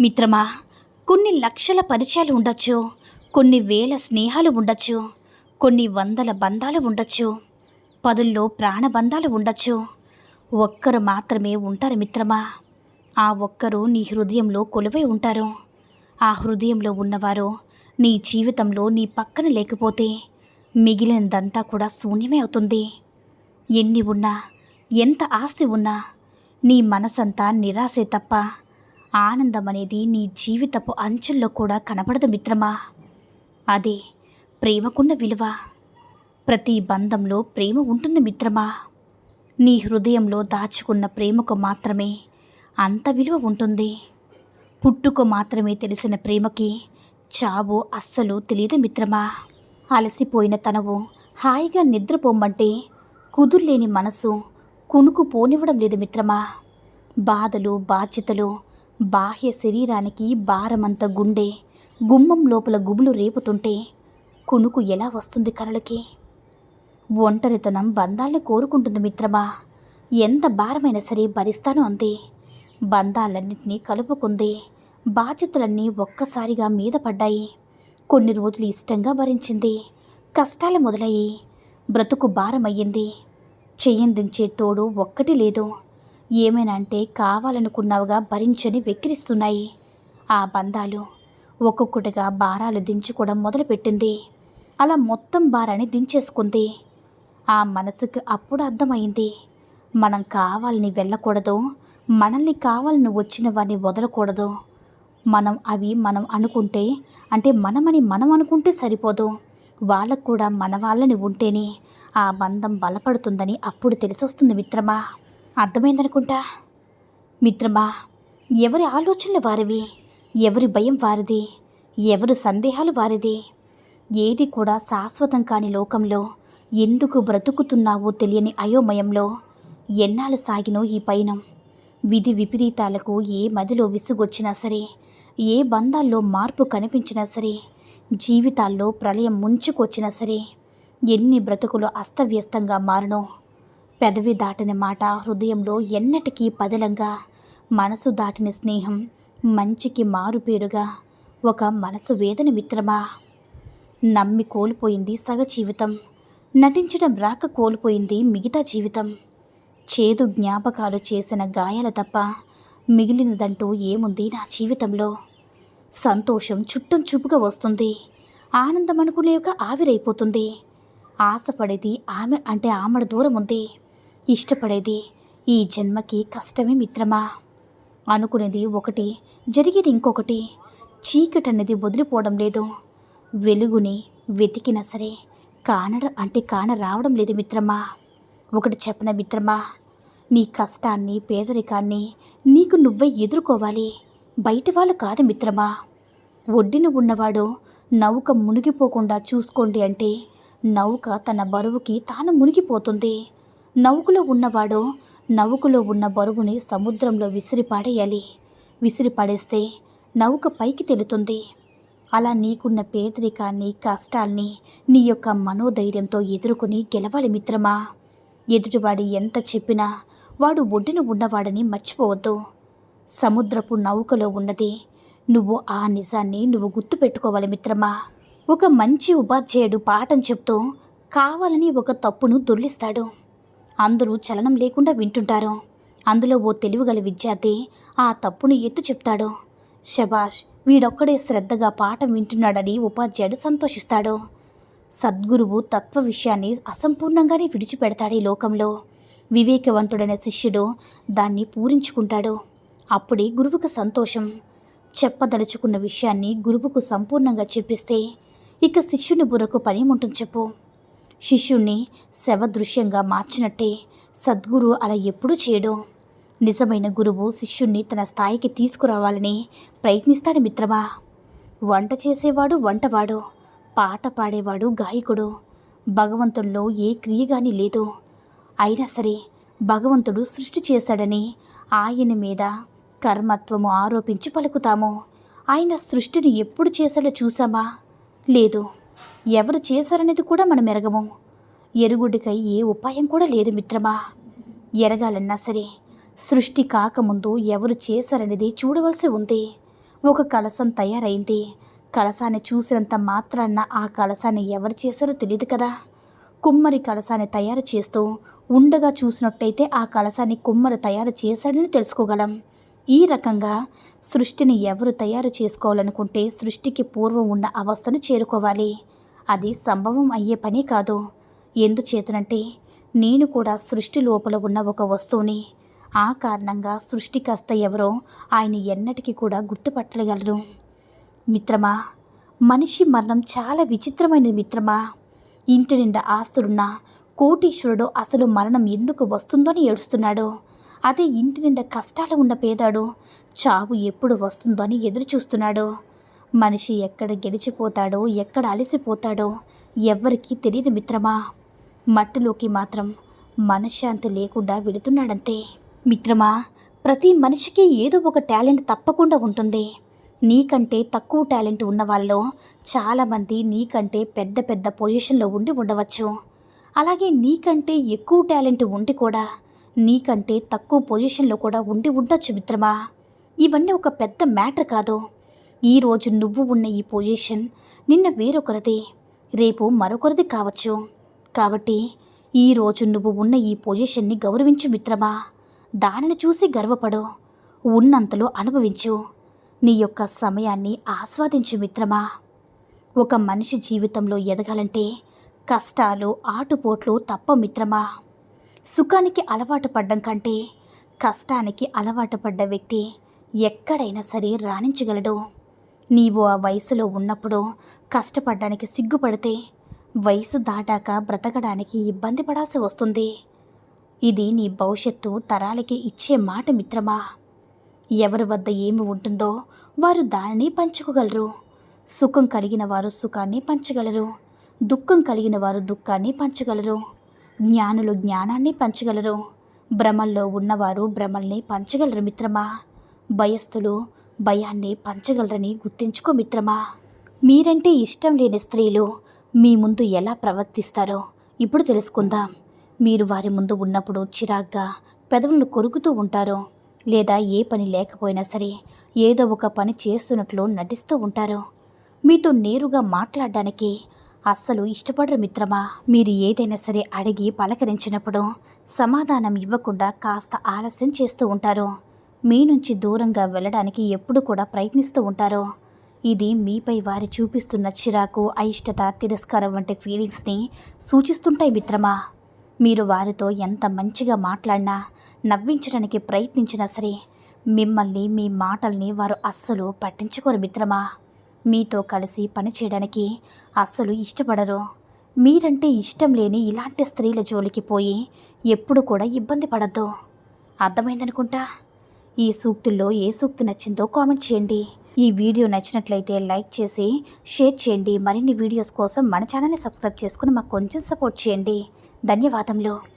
మిత్రమా కొన్ని లక్షల పరిచయాలు ఉండొచ్చు కొన్ని వేల స్నేహాలు ఉండొచ్చు కొన్ని వందల బంధాలు ఉండొచ్చు పదుల్లో ప్రాణబంధాలు ఉండొచ్చు. ఒక్కరు మాత్రమే ఉంటారు మిత్రమా. ఆ ఒక్కరు నీ హృదయంలో కొలువై ఉంటారు. ఆ హృదయంలో ఉన్నవారు నీ జీవితంలో నీ పక్కన లేకపోతే మిగిలినదంతా కూడా శూన్యమే అవుతుంది. ఎన్ని ఉన్నా ఎంత ఆస్తి ఉన్నా నీ మనసంతా నిరాశే తప్ప ఆనందం అనేది నీ జీవితపు అంచుల్లో కూడా కనపడదు మిత్రమా? అదే ప్రేమకున్న విలువ. ప్రతి బంధంలో ప్రేమ ఉంటుంది మిత్రమా? నీ హృదయంలో దాచుకున్న ప్రేమకు మాత్రమే అంత విలువ ఉంటుంది. పుట్టుకు మాత్రమే తెలిసిన ప్రేమకి చావు అస్సలు తెలియదు మిత్రమా? అలసిపోయిన తనవు హాయిగా నిద్రపోమ్మంటే కుదుర్లేని మనసు కునుకు పోనివ్వడం లేదు మిత్రమా? బాధలు బాధ్యతలు బాహ్య శరీరానికి భారమంత గుండె. గుమ్మం లోపల గుబులు రేపుతుంటే కునుకు ఎలా వస్తుంది కనులకి ఒంటరితనం బంధాల్ని కోరుకుంటుంది మిత్రమా? ఎంత భారమైనా సరే భరిస్తాను అంది బంధాలన్నింటినీ కలుపుకుంది. బాధ్యతలన్నీ ఒక్కసారిగా మీద పడ్డాయి. కొన్ని రోజులు ఇష్టంగా భరించింది. కష్టాలు మొదలయ్యి బ్రతుకు భారమయ్యింది. చేయందించే తోడు ఒక్కటి లేదు. ఏమైనా అంటే కావాలనుకున్నావుగా భరించని వెక్కిరిస్తున్నాయి. ఆ బంధాలు ఒక్కొక్కటిగా భారాలు దించుకోవడం మొదలుపెట్టింది. అలా మొత్తం భారాన్ని దించేసుకుంది. ఆ మనసుకు అప్పుడు అర్థమైంది. మనం కావాలని వెళ్ళకూడదు. మనల్ని కావాలని వచ్చిన వారిని వదలకూడదు. మనం అవి మనం అనుకుంటే అంటే మనమని మనం అనుకుంటే సరిపోదు. వాళ్ళకు కూడా మన వాళ్ళని ఉంటేనే ఆ బంధం బలపడుతుందని అప్పుడు తెలిసొస్తుంది మిత్రమా? అర్థమైందనుకుంటా? మిత్రమా ఎవరి ఆలోచనలు వారివి? ఎవరి భయం వారిది? ఎవరి సందేహాలు వారిది? ఏది కూడా శాశ్వతం కాని లోకంలో ఎందుకు బ్రతుకుతున్నావో తెలియని అయోమయంలో ఎన్నాళ్ళు సాగినో ఈ పయనం? విధి విపరీతాలకు ఏ మదిలో విసుగొచ్చినా సరే ఏ బంధాల్లో మార్పు కనిపించినా సరే జీవితాల్లో ప్రళయం ముంచుకొచ్చినా సరే ఎన్ని బ్రతుకులు అస్తవ్యస్తంగా మారనో పెదవి దాటిన మాట హృదయంలో ఎన్నటికీ పదిలంగా మనసు దాటిన స్నేహం మంచికి మారుపేరుగా ఒక మనసు వేదన మిత్రమా? నమ్మి కోల్పోయింది సగ జీవితం నటించడం రాక కోల్పోయింది మిగతా జీవితం. చేదు జ్ఞాపకాలు చేసిన గాయాల తప్ప మిగిలినదంటూ ఏముంది నా జీవితంలో? సంతోషం చుట్టం చూపుగా వస్తుంది ఆనందం అనుకునే ఒక ఆవిరైపోతుంది. ఆశపడేది ఆమె అంటే ఆమెడ దూరం ఉంది. ఇష్టపడేది. ఈ జన్మకి కష్టమే మిత్రమా? అనుకునేది ఒకటి జరిగేది ఇంకొకటి. చీకటి అనేది వదిలిపోవడం లేదు. వెలుగుని వెతికినా సరే కానడం అంటే కాన రావడం లేదు మిత్రమా? ఒకటి చెప్పన మిత్రమా? నీ కష్టాన్ని పేదరికాన్ని నీకు నువ్వే ఎదుర్కోవాలి. బయట వాళ్ళు కాదు మిత్రమా? ఒడ్డిన ఉన్నవాడు నౌక మునిగిపోకుండా చూసుకోండి అంటే నౌక తన బరువుకి తాను మునిగిపోతుంది. నౌకలో ఉన్నవాడు నౌకలో ఉన్న బరువుని సముద్రంలో విసిరి పాడేయాలి. విసిరి పడేస్తే నౌక పైకి తెలుతుంది. అలా నీకున్న పేదరికాన్ని కష్టాల్ని నీ యొక్క మనోధైర్యంతో ఎదుర్కొని గెలవాలి మిత్రమా? ఎదుటివాడి ఎంత చెప్పినా వాడు ఒడ్డున ఉన్నవాడని మర్చిపోవద్దు. సముద్రపు నౌకలో ఉన్నది నువ్వు ఆ నిజాన్ని నువ్వు గుర్తుపెట్టుకోవాలి మిత్రమా? ఒక మంచి ఉపాధ్యాయుడు పాఠం చెప్తూ కావాలని ఒక తప్పును దొర్లిస్తాడు. అందరూ చలనం లేకుండా వింటుంటారు. అందులో ఓ తెలివిగల విద్యార్థి ఆ తప్పును ఎత్తు చెప్తాడు. శబాష్ వీడొక్కడే శ్రద్ధగా పాఠం వింటున్నాడని ఉపాధ్యాయుడు సంతోషిస్తాడు. సద్గురువు తత్వ విషయాన్ని అసంపూర్ణంగానే విడిచిపెడతాడు ఈ లోకంలో. వివేకవంతుడైన శిష్యుడు దాన్ని పూరించుకుంటాడు. అప్పుడే గురువుకు సంతోషం. చెప్పదలుచుకున్న విషయాన్ని గురువుకు సంపూర్ణంగా చెప్పిస్తే ఇక శిష్యుని బుర్రకు పని ఉంటుంది చెప్పు. శిష్యుణ్ణి శవదృశ్యంగా మార్చినట్టే సద్గురు అలా ఎప్పుడూ చేయడు. నిజమైన గురువు శిష్యుణ్ణి తన స్థాయికి తీసుకురావాలని ప్రయత్నిస్తాడు మిత్రమా. వంట చేసేవాడు వంటవాడు పాట పాడేవాడు గాయకుడు. భగవంతుల్లో ఏ క్రియ కానీ లేదు. అయినా సరే భగవంతుడు సృష్టి చేశాడని ఆయన మీద కర్మత్వము ఆరోపించి పలుకుతాము. ఆయన సృష్టిని ఎప్పుడు చేశాడో చూసామా లేదు. ఎవరు చేశారనేది కూడా మనం ఎరగము. ఎరుగుడికై ఏ ఉపాయం కూడా లేదు మిత్రమా. ఎరగాలన్నా సరే సృష్టి కాకముందు ఎవరు చేశారనేది చూడవలసి ఉంది. ఒక కలసం తయారైంది. కలసాన్ని చూసినంత మాత్రాన్న ఆ కలసాన్ని ఎవరు చేశారో తెలియదు కదా. కుమ్మరి కలసాన్ని తయారు చేస్తూ ఉండగా చూసినట్టయితే ఆ కలసాన్ని కుమ్మరి తయారు చేశాడని తెలుసుకోగలం. ఈ రకంగా సృష్టిని ఎవరు తయారు చేసుకోవాలనుకుంటే సృష్టికి పూర్వం ఉన్న అవస్థను చేరుకోవాలి. అది సంభవం అయ్యే పని కాదు. ఎందుచేతనంటే నేను కూడా సృష్టి లోపల ఉన్న ఒక వస్తువుని ఆ కారణంగా సృష్టికర్త ఎవరో ఆయన ఎన్నటికీ కూడా గుర్తుపట్టగలరు. మిత్రమా మనిషి మరణం చాలా విచిత్రమైనది మిత్రమా. ఇంటి నిండా ఆస్తులున్న కోటీశ్వరుడు అసలు మరణం ఎందుకు వస్తుందో అని ఏడుస్తున్నాడు. అదే ఇంటి నిండా కష్టాలు ఉన్న పేదాడు. చావు ఎప్పుడు వస్తుందో అని ఎదురు చూస్తున్నాడు మనిషి ఎక్కడ గెలిచిపోతాడో ఎక్కడ అలసిపోతాడో ఎవ్వరికీ తెలియదు మిత్రమా. మట్టిలోకి మాత్రం మనశ్శాంతి లేకుండా వెళుతున్నాడంతే. మిత్రమా ప్రతి మనిషికి ఏదో ఒక టాలెంట్ తప్పకుండా ఉంటుంది. నీకంటే తక్కువ టాలెంట్ ఉన్నవాళ్ళలో చాలామంది నీకంటే పెద్ద పెద్ద పొజిషన్లో ఉండి ఉండవచ్చు. అలాగే నీకంటే ఎక్కువ టాలెంట్ ఉండి కూడా నీకంటే తక్కువ పొజిషన్లో కూడా ఉండి ఉండొచ్చు మిత్రమా? ఇవన్నీ ఒక పెద్ద మ్యాటర్ కాదు. ఈరోజు నువ్వు ఉన్న ఈ పొజిషన్ నిన్న వేరొకరిది. రేపు మరొకరిది కావచ్చు. కాబట్టి ఈరోజు నువ్వు ఉన్న ఈ పొజిషన్ని గౌరవించు మిత్రమా. దానిని చూసి గర్వపడు. ఉన్నంతలో అనుభవించు. నీ యొక్క సమయాన్ని ఆస్వాదించు మిత్రమా. ఒక మనిషి జీవితంలో ఎదగాలంటే కష్టాలు ఆటుపోట్లు తప్ప మిత్రమా. సుఖానికి అలవాటు పడ్డం కంటే కష్టానికి అలవాటు పడ్డ వ్యక్తి ఎక్కడైనా సరే రాణించగలడు. నీవు ఆ వయసులో ఉన్నప్పుడు కష్టపడడానికి సిగ్గుపడితే వయసు దాటాక బ్రతకడానికి ఇబ్బంది పడాల్సి వస్తుంది. ఇది నీ భవిష్యత్తు తరాలకి ఇచ్చే మాట మిత్రమా? ఎవరి వద్ద ఏమి ఉంటుందో వారు దానిని పంచుకోగలరు. సుఖం కలిగిన వారు సుఖాన్ని పంచగలరు. దుఃఖం కలిగిన వారు దుఃఖాన్ని పంచగలరు. జ్ఞానులు జ్ఞానాన్ని పంచగలరు. భ్రమల్లో ఉన్నవారు భ్రమల్ని పంచగలరు మిత్రమా? భయస్థులు భయాన్ని పంచగలరని గుర్తించుకో మిత్రమా. మీరంటే ఇష్టం లేని స్త్రీలు మీ ముందు ఎలా ప్రవర్తిస్తారో ఇప్పుడు తెలుసుకుందాం. మీరు వారి ముందు ఉన్నప్పుడు చిరాగ్గా పెదవులను కొరుకుతూ ఉంటారో లేదా ఏ పని లేకపోయినా సరే ఏదో ఒక పని చేస్తున్నట్లు నటిస్తూ ఉంటారు మీతో నేరుగా మాట్లాడడానికి అస్సలు ఇష్టపడరు మిత్రమా. మీరు ఏదైనా సరే అడిగి పలకరించినప్పుడు సమాధానం ఇవ్వకుండా కాస్త ఆలస్యం చేస్తూ ఉంటారు. మీ నుంచి దూరంగా వెళ్ళడానికి ఎప్పుడు కూడా ప్రయత్నిస్తూ ఉంటారు. ఇది మీపై వారి చూపిస్తున్న చిరాకు అయిష్టత తిరస్కారం వంటి ఫీలింగ్స్ని సూచిస్తుంటాయి మిత్రమా. మీరు వారితో ఎంత మంచిగా మాట్లాడినా నవ్వించడానికి ప్రయత్నించినా సరే మిమ్మల్ని మీ మాటల్ని వారు అస్సలు పట్టించుకోరు మిత్రమా. మీతో కలిసి పని చేయడానికి అస్సలు ఇష్టపడరు. మీరంటే ఇష్టం లేని ఇలాంటి స్త్రీల జోలికి పోయి ఎప్పుడు కూడా ఇబ్బంది పడద్దు. అర్థమైందనుకుంటా? ఈ సూక్తుల్లో ఏ సూక్తి నచ్చిందో కామెంట్ చేయండి. ఈ వీడియో నచ్చినట్లయితే లైక్ చేసి షేర్ చేయండి. మరిన్ని వీడియోస్ కోసం మన ఛానల్ని సబ్స్క్రైబ్ చేసుకుని మాకు కొంచెం సపోర్ట్ చేయండి. ధన్యవాదములు.